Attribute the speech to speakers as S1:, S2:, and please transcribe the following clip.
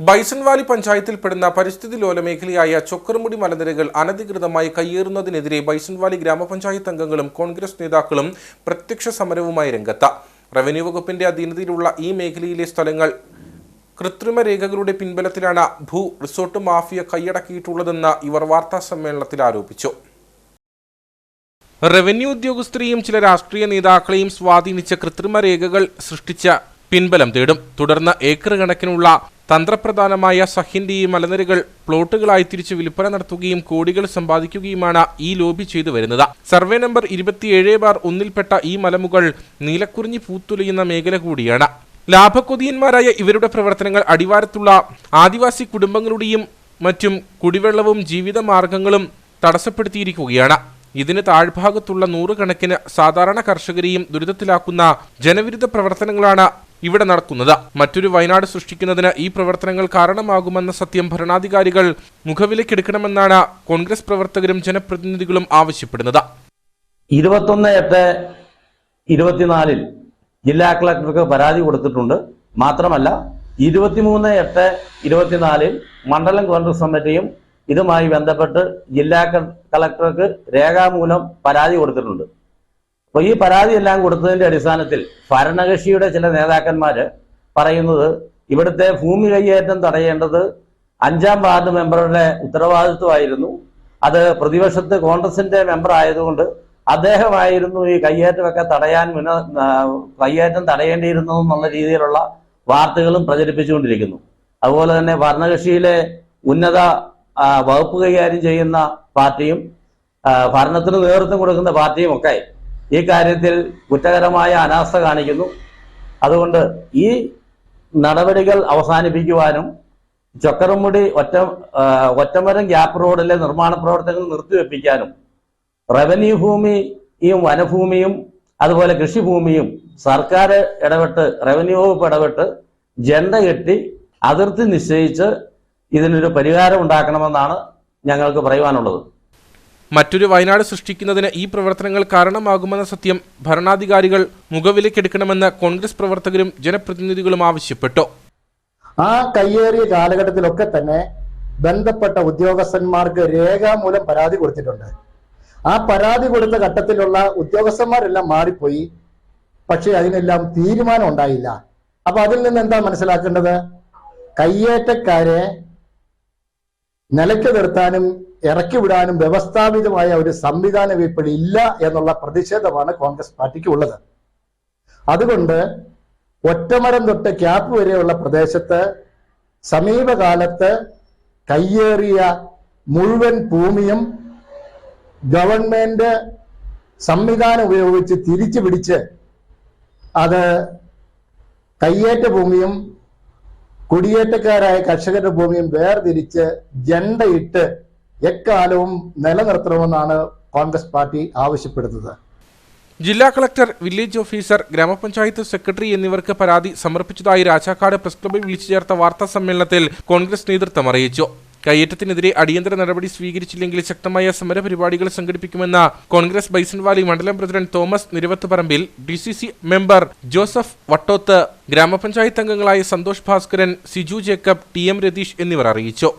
S1: ബൈസൺവാലി പഞ്ചായത്തിൽപ്പെടുന്ന പരിസ്ഥിതി ലോല മേഖലയായ ചൊക്കർമുടി മലനിരകൾ അനധികൃതമായി കയ്യേറുന്നതിനെതിരെ ബൈസൺവാലി ഗ്രാമപഞ്ചായത്ത് അംഗങ്ങളും കോൺഗ്രസ് നേതാക്കളും പ്രത്യക്ഷ സമരവുമായി രംഗത്ത. റവന്യൂ വകുപ്പിന്റെ അധീനതയിലുള്ള ഈ മേഖലയിലെ സ്ഥലങ്ങൾ കൃത്രിമ രേഖകളുടെ പിൻബലത്തിലാണ് ഭൂ റിസോർട്ട് മാഫിയ കൈയടക്കിയിട്ടുള്ളതെന്ന് ഇവർ വാർത്താ സമ്മേളനത്തിൽ ആരോപിച്ചു. റവന്യൂ ഉദ്യോഗസ്ഥരെയും ചില രാഷ്ട്രീയ നേതാക്കളെയും സ്വാധീനിച്ച കൃത്രിമ രേഖകൾ സൃഷ്ടിച്ച പിൻബലം തേടും. തുടർന്ന് ഏക്കർ കണക്കിനുള്ള തന്ത്രപ്രധാനമായ സഹിന്റെ ഈ മലനിരകൾ പ്ലോട്ടുകളായി തിരിച്ച് വിൽപ്പന നടത്തുകയും കോടികൾ സമ്പാദിക്കുകയുമാണ് ഈ ലോബി ചെയ്തു വരുന്നത്. സർവേ നമ്പർ ഇരുപത്തിയേഴ് ബാർ ഒന്നിൽപ്പെട്ട ഈ മലമുകൾ നീലക്കുറിഞ്ഞി പൂത്തുലയുന്ന മേഖല കൂടിയാണ്. ലാഭക്കൊതിയന്മാരായ ഇവരുടെ പ്രവർത്തനങ്ങൾ അടിവാരത്തുള്ള ആദിവാസി കുടുംബങ്ങളുടെയും മറ്റും കുടിവെള്ളവും ജീവിത മാർഗങ്ങളും തടസ്സപ്പെടുത്തിയിരിക്കുകയാണ്. ഇതിന് താഴ്ഭാഗത്തുള്ള നൂറുകണക്കിന് സാധാരണ കർഷകരെയും ദുരിതത്തിലാക്കുന്ന ജനവിരുദ്ധ പ്രവർത്തനങ്ങളാണ് ഇവിടെ നടക്കുന്നത്. മറ്റൊരു വയനാട് സൃഷ്ടിക്കുന്നതിന് ഈ പ്രവർത്തനങ്ങൾ കാരണമാകുമെന്ന സത്യം ഭരണാധികാരികൾ മുഖവിലക്കെടുക്കണമെന്നാണ് കോൺഗ്രസ് പ്രവർത്തകരും ജനപ്രതിനിധികളും ആവശ്യപ്പെടുന്നത്.
S2: ഇരുപത്തൊന്ന് എട്ട് ഇരുപത്തിനാലിൽ ജില്ലാ കളക്ടർക്ക് പരാതി കൊടുത്തിട്ടുണ്ട്. മാത്രമല്ല ഇരുപത്തിമൂന്ന് എട്ട് ഇരുപത്തിനാലിൽ മണ്ഡലം കോൺഗ്രസ് കമ്മിറ്റിയും ഇതുമായി ബന്ധപ്പെട്ട് ജില്ലാ കളക്ടർക്ക് രേഖാമൂലം പരാതി കൊടുത്തിട്ടുണ്ട്. അപ്പോൾ ഈ പരാതി എല്ലാം കൊടുത്തതിന്റെ അടിസ്ഥാനത്തിൽ ഭരണകക്ഷിയുടെ ചില നേതാക്കന്മാര് പറയുന്നത് ഇവിടുത്തെ ഭൂമി കൈയേറ്റം തടയേണ്ടത് അഞ്ചാം വാർഡ് മെമ്പറുടെ ഉത്തരവാദിത്വമായിരുന്നു. അത് പ്രതിപക്ഷത്ത് കോൺഗ്രസിന്റെ മെമ്പർ ആയതുകൊണ്ട് അദ്ദേഹമായിരുന്നു ഈ കയ്യേറ്റമൊക്കെ തടയാൻ മുന കയ്യേറ്റം തടയേണ്ടിയിരുന്നു എന്നുള്ള രീതിയിലുള്ള വാർത്തകളും പ്രചരിപ്പിച്ചുകൊണ്ടിരിക്കുന്നു. അതുപോലെ തന്നെ ഭരണകക്ഷിയിലെ ഉന്നത വകുപ്പ് കൈകാര്യം ചെയ്യുന്ന പാർട്ടിയും ഭരണത്തിന് നേതൃത്വം കൊടുക്കുന്ന പാർട്ടിയും ഒക്കെ ഈ കാര്യത്തിൽ കുറ്റകരമായ അനാസ്ഥ കാണിക്കുന്നു. അതുകൊണ്ട് ഈ നടപടികൾ അവസാനിപ്പിക്കുവാനും ചൊക്കരമുടി ഒറ്റ ഒറ്റമരം ഗ്യാപ്പ് റോഡിലെ നിർമ്മാണ പ്രവർത്തനങ്ങൾ നിർത്തിവെപ്പിക്കാനും റവന്യൂ ഭൂമിയും വനഭൂമിയും അതുപോലെ കൃഷിഭൂമിയും സർക്കാർ ഇടപെട്ട് റവന്യൂ വകുപ്പ് ഇടപെട്ട് ജെണ്ട കെട്ടി അതിർത്തി നിശ്ചയിച്ച് ഇതിനൊരു പരിഹാരം ഉണ്ടാക്കണമെന്നാണ് ഞങ്ങൾക്ക് പറയുവാനുള്ളത്.
S1: മറ്റൊരു വയനാട് സൃഷ്ടിക്കുന്നതിന് ഈ പ്രവർത്തനങ്ങൾ കാരണമാകുമെന്ന സത്യം ഭരണാധികാരികൾ മുഖവിലക്കെടുക്കണമെന്ന് കോൺഗ്രസ് പ്രവർത്തകരും ജനപ്രതിനിധികളും ആവശ്യപ്പെട്ടു.
S3: ആ കയ്യേറിയ കാലഘട്ടത്തിലൊക്കെ തന്നെ ബന്ധപ്പെട്ട ഉദ്യോഗസ്ഥന്മാർക്ക് രേഖാമൂലം പരാതി കൊടുത്തിട്ടുണ്ട്. ആ പരാതി കൊടുത്ത ഘട്ടത്തിലുള്ള ഉദ്യോഗസ്ഥന്മാരെല്ലാം മാറിപ്പോയി. പക്ഷെ അതിനെല്ലാം തീരുമാനം ഉണ്ടായില്ല. അപ്പൊ അതിൽ നിന്ന് എന്താ മനസ്സിലാക്കേണ്ടത്? കയ്യേറ്റക്കാരെ നിലയ്ക്ക് നിർത്താനും ഇറക്കി വിടാനും വ്യവസ്ഥാപിതമായ ഒരു സംവിധാനം ഇപ്പോൾ ഇല്ല എന്നുള്ള പ്രതിഷേധമാണ് കോൺഗ്രസ് പാർട്ടിക്ക് ഉള്ളത് അതുകൊണ്ട് ഒറ്റമരം തൊട്ട് ക്യാപ്പ് വരെയുള്ള പ്രദേശത്ത് സമീപകാലത്ത് കയ്യേറിയ മുഴുവൻ ഭൂമിയും ഗവൺമെന്റ് സംവിധാനം ഉപയോഗിച്ച് തിരിച്ചു പിടിച്ച് അത് കയ്യേറ്റ ഭൂമിയും കുടിയേറ്റക്കാരായ കർഷകരുടെ ഭൂമിയും വേർതിരിച്ച് ജണ്ടയിട്ട് എക്കാലവും നിലനിർത്തണമെന്നാണ് കോൺഗ്രസ് പാർട്ടി ആവശ്യപ്പെടുന്നത്.
S1: ജില്ലാ കളക്ടർ വില്ലേജ് ഓഫീസർ ഗ്രാമപഞ്ചായത്ത് സെക്രട്ടറി എന്നിവർക്ക് പരാതി സമർപ്പിച്ചതായി രാജാക്കാട് പ്രസ് ക്ലബ്ബിൽ വിളിച്ചു ചേർത്ത വാർത്താ സമ്മേളനത്തിൽ കോൺഗ്രസ് നേതൃത്വം അറിയിച്ചു. കയ്യേറ്റത്തിനെതിരെ അടിയന്തര നടപടി സ്വീകരിച്ചില്ലെങ്കിൽ ശക്തമായ സമരപരിപാടികൾ സംഘടിപ്പിക്കുമെന്ന കോൺഗ്രസ് ബൈസൺവാലി മണ്ഡലം president Thomas Niravathuparambil D C C member Joseph Vattoth ഗ്രാമപഞ്ചായത്ത് അംഗങ്ങളായ സന്തോഷ് ഭാസ്കരൻ സിജു ജേക്കബ് ടി എം രതീഷ് എന്നിവർ അറിയിച്ചു.